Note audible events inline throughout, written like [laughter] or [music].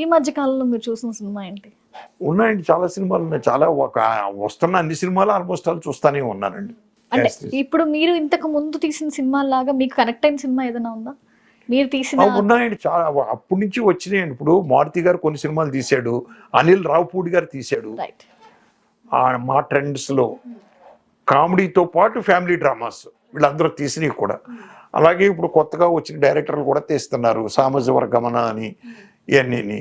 ఈ మధ్య కాలంలో మీరు చూసిన సినిమా ఏంటి? ఉన్నాయండి చాలా సినిమాలు ఉన్నాయి. చాలా ఒక వస్తున్న అన్ని సినిమాలు ఆల్మోస్ట్ ఆల్ చూస్తానే ఉన్నానండి. అంటే. ఇప్పుడు మీరు ఇంతకు ముందు తీసిన సినిమాలాగా మీకు కనెక్ట్ అయిన సినిమా ఏదైనా ఉందా? మీరు తీసిన ఉన్నాయండి చాలా అప్పటి నుంచి వచ్చినాయండి. ఇప్పుడు మారుతి గారు కొన్ని సినిమాలు తీశాడు అనిల్ రావుపూడి గారు తీశాడు. మా ట్రెండ్స్లో కామెడీతో పాటు ఫ్యామిలీ డ్రామాస్ వీళ్ళందరూ తీసినవి కూడా. అలాగే ఇప్పుడు కొత్తగా వచ్చిన డైరెక్టర్లు కూడా తీస్తున్నారు సామాజిక గమన అని. ఇవన్నీ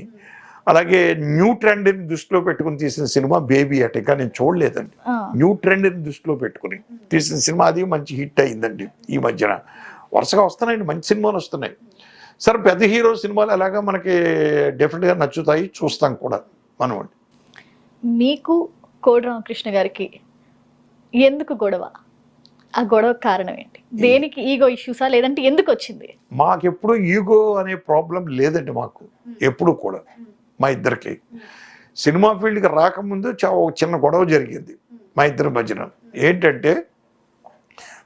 అలాగే న్యూ ట్రెండ్ని దృష్టిలో పెట్టుకుని తీసిన సినిమా బేబీ అట ఇంకా నేను చూడలేదండి. న్యూ ట్రెండ్ని దృష్టిలో పెట్టుకుని తీసిన సినిమా అది మంచి హిట్ అయిందండి ఈ మధ్యన. వరుసగా వస్తున్నాయండి మంచి సినిమాలు వస్తున్నాయి. సరే పెద్ద హీరో సినిమాలు ఎలాగా మనకి డెఫినెట్గా నచ్చుతాయి చూస్తాం కూడా మనం మీకు కోడి రామకృష్ణ గారికి ఎందుకు గొడవ? ఆ గొడవ కారణం ఏంటి? దేనికి ఈగో ఇష్యూసా లేదంటే ఎందుకు వచ్చింది? మాకెప్పుడు ఈగో అనే ప్రాబ్లం లేదండి మాకు. ఎప్పుడు కూడా. మా ఇద్దరికి. సినిమా ఫీల్డ్కి రాకముందు ఒక చిన్న గొడవ జరిగింది మా ఇద్దరి మధ్యన. ఏంటంటే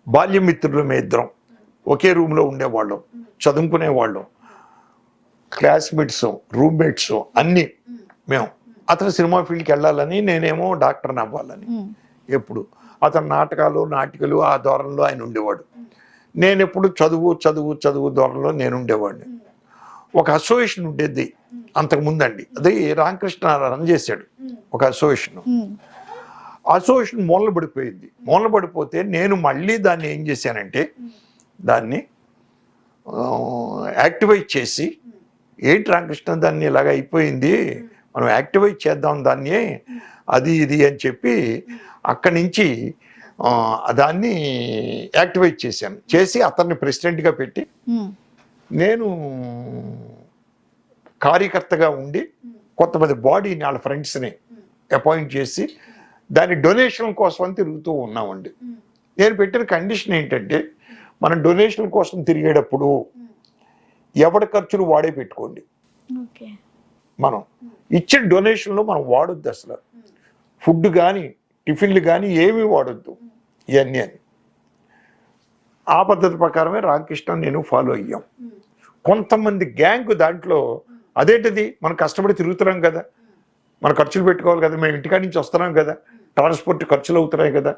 బాల్యమిత్రులు మేము ఇద్దరం ఒకే రూమ్లో ఉండేవాళ్ళం చదువుకునేవాళ్ళం. క్లాస్మేట్స్ రూమ్మేట్స్ అన్నీ మేము. అతను సినిమా ఫీల్డ్కి వెళ్ళాలని నేనేమో డాక్టర్ని అవ్వాలని. ఎప్పుడు? అతను నాటకాలు నాటికలు ఆ ధోరణిలో ఆయన ఉండేవాడు. నేను ఎప్పుడు చదువు చదువు చదువు ధోరణిలో నేను ఉండేవాడిని. ఒక అసోసియేషన్ ఉండేది అంతకు ముందండి. అది రామకృష్ణ రన్ చేశాడు ఒక అసోసియేషన్. అసోసియేషన్ మూలన పడిపోయింది పడిపోతే నేను మళ్ళీ దాన్ని ఏం చేశానంటే దాన్ని యాక్టివేట్ చేసి ఏంటి రామకృష్ణ దాన్ని ఇలాగ అయిపోయింది? మనం యాక్టివేట్ చేద్దాం దాన్ని అది ఇది అని చెప్పి అక్కడి నుంచి దాన్ని యాక్టివేట్ చేశాను. చేసి అతన్ని ప్రెసిడెంట్గా పెట్టి నేను కార్యకర్తగా ఉండి కొంతమంది బాడీని వాళ్ళ ఫ్రెండ్స్ని అపాయింట్ చేసి దాని డొనేషన్ కోసం అని తిరుగుతూ ఉన్నామండి. నేను పెట్టిన కండిషన్ ఏంటంటే మనం డొనేషన్ కోసం తిరిగేటప్పుడు ఎవరి ఖర్చులు వాడే పెట్టుకోండి. మనం ఇచ్చిన డొనేషన్లో మనం వాడొద్దు అసలు. ఫుడ్ కానీ టిఫిన్లు కానీ ఏమీ వాడొద్దు. ఇవన్నీ అని. ఆ పద్ధతి ప్రకారమే రామకృష్ణ నేను ఫాలో అయ్యాం. కొంతమంది గ్యాంగ్ దాంట్లో అదేంటిది? మనం కష్టపడి తిరుగుతున్నాం కదా. మన ఖర్చులు పెట్టుకోవాలి కదా. మేము ఇంటికాడి నుంచి వస్తున్నాం కదా. ట్రాన్స్పోర్ట్ ఖర్చులు అవుతున్నాయి కదా.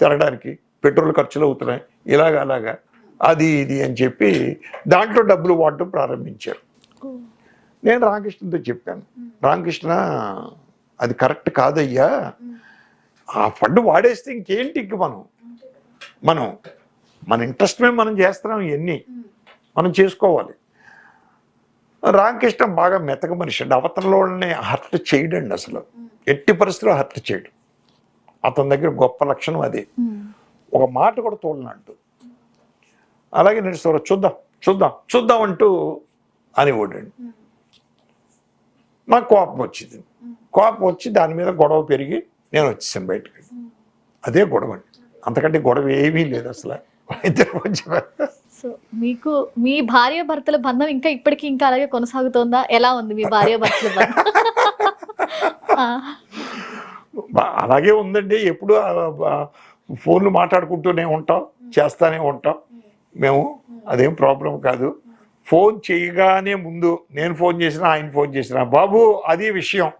తిరగడానికి పెట్రోల్ ఖర్చులు అవుతున్నాయి. ఇలాగ అలాగా. అది ఇది అని చెప్పి దాంట్లో డబ్బులు వాడటం ప్రారంభించారు. నేను రామకృష్ణతో చెప్పాను. రామకృష్ణ అది కరెక్ట్ కాదయ్యా. ఆ ఫండ్ వాడేస్తే ఇంకేంటి ఇంక మనం? మనం మన ఇంట్రెస్ట్ మీద మనం చేస్తున్నాం ఇవన్నీ. మనం చేసుకోవాలి. రామకృష్ణ బాగా మెతక మనిషి అండి. అవతలలో హర్ట్ చేయడండి అసలు. ఎట్టి పరిస్థితిలో హర్ట్ చేయడు. అతని దగ్గర గొప్ప లక్షణం అది. ఒక మాట కూడా తోడనంటు అలాగే నడుస్తారు చూద్దాం చూద్దాం చూద్దాం అంటూ అనేవాడండి. నాకు కోపం వచ్చింది. కోపం వచ్చి దాని మీద గొడవ పెరిగి నేను వచ్చేసాను బయటకి అదే గొడవ. అండి అంతకంటే గొడవ ఏమీ లేదు అసలు. ఇద్దరు సో మీకు మీ భార్య భర్తల బంధం ఇంకా ఇప్పటికీ ఇంకా అలాగే కొనసాగుతోందా? ఎలా ఉంది మీ భార్య భర్తల బంధం? [laughs] అలాగే ఉందండి. ఎప్పుడు ఫోన్లు మాట్లాడుకుంటూనే ఉంటాం చేస్తానే ఉంటాం. మేము అదేం ప్రాబ్లం కాదు. ఫోన్ చేయగానే ముందు నేను ఫోన్ చేసినా ఆయన ఫోన్ చేసినా బాబు అది విషయం.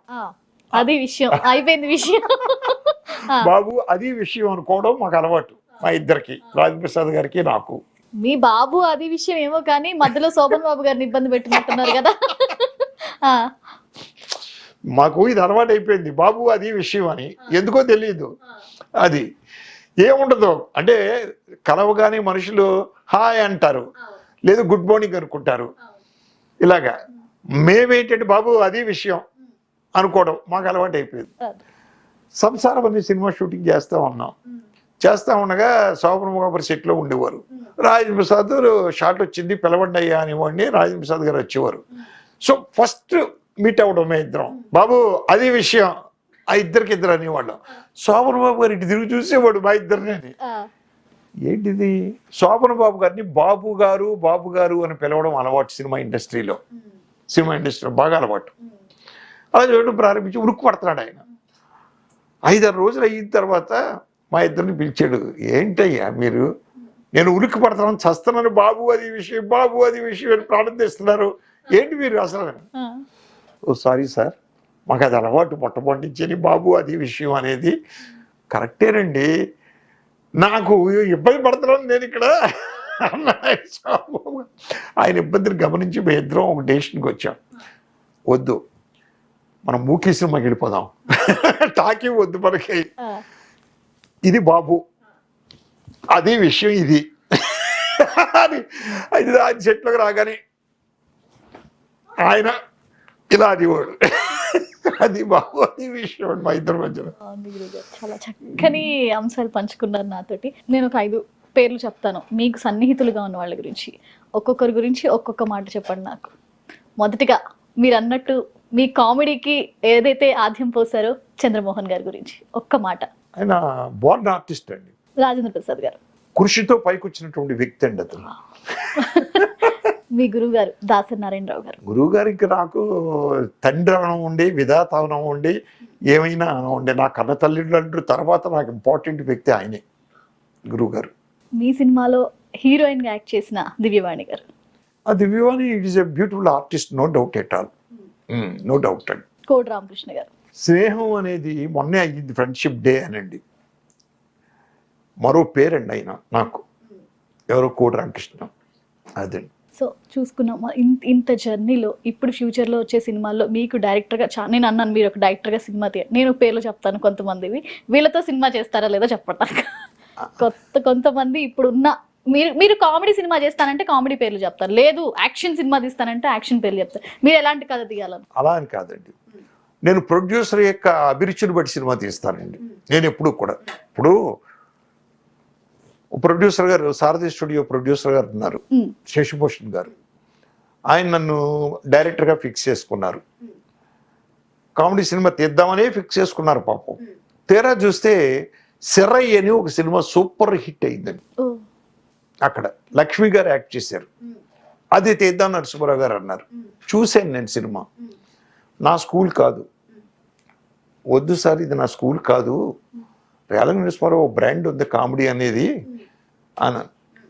అది విషయం అయిపోయింది విషయం. [laughs] బాబు అది విషయం అనుకోవడం మాకు అలవాటు మా ఇద్దరికి రాజప్రసాద్ గారికి నాకు. మీ బాబు అది విషయం ఏమో కానీ మధ్యలో శోభన్ బాబు గారిని ఇబ్బంది పెట్టినట్టున్నారు కదా. మాకు ఇది అలవాటు అయిపోయింది బాబు అది విషయం అని. ఎందుకో తెలియదు అది ఏముండదు అంటే కలవగానే మనుషులు హాయ్ అంటారు లేదు గుడ్ మార్నింగ్ అనుకుంటారు. ఇలాగా. మేమేంటంటే బాబు అది విషయం అనుకోవడం మాకు అలవాటు అయిపోయింది. సంసారం అనే సినిమా షూటింగ్ చేస్తా ఉన్నాం. చేస్తా ఉండగా శోభన గారు సెట్లో ఉండేవారు. రాజేంద్ర ప్రసాద్ షాట్ వచ్చింది పిలవండి అయ్యా అనేవాడిని రాజేంద్ర ప్రసాద్ గారు వచ్చేవారు. సో ఫస్ట్ మీట్ అవ్వడమే ఇద్దరం. బాబు అది విషయం ఆ ఇద్దరికి ఇద్దరు అనేవాళ్ళం. శోభన బాబు గారు ఇటు తిరిగి చూసేవాడు మా ఇద్దరిని. ఏంటిది? శోభన బాబు గారిని బాబు గారు బాబు గారు అని పిలవడం అలవాటు సినిమా ఇండస్ట్రీలో. సినిమా ఇండస్ట్రీలో బాగా అలవాటు. అలా చూడడం ప్రారంభించి ఉరుక్కు పడుతున్నాడు ఆయన. ఐదారు రోజులు అయిన తర్వాత మా ఇద్దరిని పిలిచాడు ఏంటయ్యా మీరు? నేను ఉలిక్కి పడుతున్నాను చస్తున్నాను బాబు అది విషయం బాబు అది విషయం అని ప్రాణం తెస్తున్నారు ఏంటి మీరు అసలు? ఓ సారీ సార్ మాకు అది అలవాటు మొట్టమొదటి బాబు అది విషయం అనేది. కరెక్టేనండి నాకు ఇబ్బంది పడుతున్నాను నేను ఇక్కడ. ఆయన ఇబ్బందిని గమనించి మేము ఇద్దరం ఒక డెసిషన్కి వచ్చాం. వద్దు మనం మూకీ సినిమాకి వెళ్ళిపోదాం. టాకీ వద్దు మనకి. ఇది బాబు. అది విషయం ఇది. అని అది దాని చెట్లకు రాగానే ఆయన ఇలా అది వాడు అది బాబు అది విషయం మా ఇద్దరి మధ్యలో. చాలా చక్కని అంశాలు పంచుకున్నారు నాతోటి. నేను ఒక ఐదు పేర్లు చెప్తాను. మీకు సన్నిహితులుగా ఉన్న వాళ్ళ గురించి. ఒక్కొక్కరి గురించి ఒక్కొక్క మాట చెప్పండి నాకు. మొదటిగా మీరు అన్నట్టు మీ కామెడీకి ఏదైతే ఆద్యం పోసారో చంద్రమోహన్ గారి గురించి ఒక్క మాట. ఆయన బోర్న్ ఆర్టిస్ట్ అండి. రాజేంద్ర ప్రసాద్ గారు. కృషితో పైకొచ్చినటువంటి వ్యక్తి అండి అతను. మీ గురువు గారు దాసరి నారాయణరావు గారు. గురువు గారికి నాకు తండ్రి అవనం ఉండి విధాత అవనం ఉండి ఏమైనా ఉండి నా కన్న తల్లిదండ్రులు తర్వాత నాకు ఇంపార్టెంట్ వ్యక్తి ఆయనే గురువు గారు. మీ సినిమాలో హీరోయిన్గా యాక్ట్ చేసిన దివ్యవాణి గారు. ఆ Divyavani it is a beautiful artist no doubt at all no doubt అండి. కోడి రామకృష్ణ గారు. స్నేహం అనేది మొన్నే అయ్యింది ఫ్రెండ్షిప్ డే అనండి. మరో పేరండి ఆయన నాకు. ఎవరో కోటి రామకృష్ణ. అదండి సో చూసుకున్నాం. ఇంత ఇంత జర్నీలో ఇప్పుడు ఫ్యూచర్లో వచ్చే సినిమాల్లో మీకు డైరెక్టర్గా చా నేను అన్నాను మీరు ఒక డైరెక్టర్గా సినిమా తీయ నేను పేర్లు చెప్తాను కొంతమందివి. వీళ్ళతో సినిమా చేస్తారా లేదో చెప్పండి కొత్త కొంతమంది ఇప్పుడు ఉన్న మీరు మీరు కామెడీ సినిమా చేస్తానంటే కామెడీ పేర్లు చెప్తారు. లేదు యాక్షన్ సినిమా తీస్తానంటే యాక్షన్ పేర్లు చెప్తారు. మీరు ఎలాంటి కథ తీయాలని అలా అని కాదండి. నేను ప్రొడ్యూసర్ యొక్క అభిరుచిని బట్టి సినిమా తీస్తానండి. నేను ఎప్పుడు కూడా. ఇప్పుడు ప్రొడ్యూసర్ గారు సారథి స్టూడియో ప్రొడ్యూసర్ గారు ఉన్నారు. శశిభూషణ్ గారు. ఆయన నన్ను డైరెక్టర్గా ఫిక్స్ చేసుకున్నారు. కామెడీ సినిమా తీద్దామనే ఫిక్స్ చేసుకున్నారు పాపం. తీరా చూస్తే సిరై అని ఒక సినిమా సూపర్ హిట్ అయిందండి. అక్కడ లక్ష్మి గారు యాక్ట్ చేశారు. అది తీద్దాం నరసింహరావు గారు అన్నారు. చూశాను నేను సినిమా. నా స్కూల్ కాదు. వద్దు సార్ ఇది నా స్కూల్ కాదు. రేలంగ నరసింహారావు ఒక బ్రాండ్ ఉంది కామెడీ అనేది. అని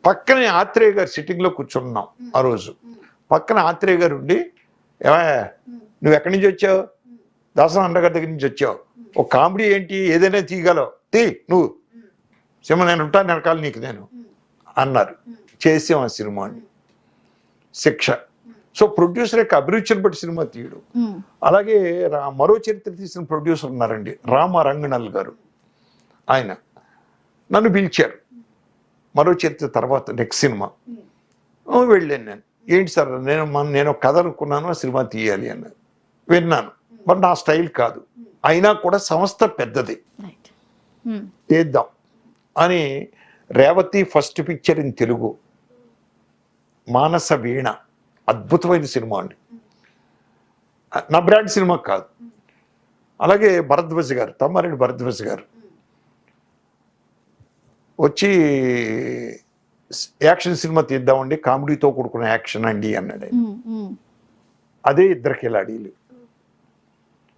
పక్కనే ఆత్రేయ గారు సిట్టింగ్లో కూర్చున్నాం ఆ రోజు. పక్కన ఆత్రేయ గారు ఉండి ఏమయ్య నువ్వు ఎక్కడి నుంచి వచ్చావు? దాసం అన్నగారి దగ్గర నుంచి వచ్చావు. ఒక కామెడీ ఏంటి? ఏదైనా తీయగలవు. తీ నువ్వు. సినిమా నేను ఉంటాను వెనకాల నీకు నేను. అన్నారు. చేసాం ఆ సినిమాని శిక్ష. సో ప్రొడ్యూసర్ యొక్క అభిరుచిని బట్టి సినిమా తీయడు. అలాగే రా- మరో చరిత్ర తీసిన ప్రొడ్యూసర్ ఉన్నారండి. రామ రంగనల్ గారు. ఆయన. నన్ను పిలిచారు. మరో చరిత్ర తర్వాత నెక్స్ట్ సినిమా. వెళ్ళాను నేను. ఏంటి సార్ నేను నేను ఒక కథ అనుకున్నాను ఆ సినిమా తీయాలి అన్నారు. విన్నాను. మరి నా స్టైల్ కాదు. అయినా కూడా సంస్థ పెద్దది. చేద్దాం. అని Revathi first picture in Telugu. Manasa Veena. అద్భుతమైన సినిమా అండి. నా బ్రాండ్ సినిమా కాదు. అలాగే భరద్వాజ్ గారు తమ్మారెడ్డి భరద్వాజ్ గారు. వచ్చి యాక్షన్ సినిమా తీద్దామండి కామెడీతో కూడుకున్న యాక్షన్ అండి అన్నాడు అదే ఇద్దరు కిలాడీలు.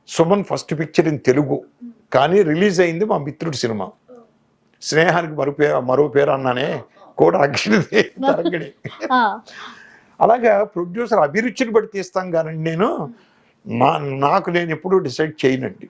Suman first picture in Telugu. కానీ రిలీజ్ అయింది మా మిత్రుడి సినిమా. స్నేహానికి మరో పేరు మరో పేరు అన్నానే కూడా తరంగిణి ఆ, అలాగా ప్రొడ్యూసర్ అభిరుచిని బట్టి తీస్తాం కానీ నేను. నా నాకు నేను ఎప్పుడూ డిసైడ్ చేయనండి.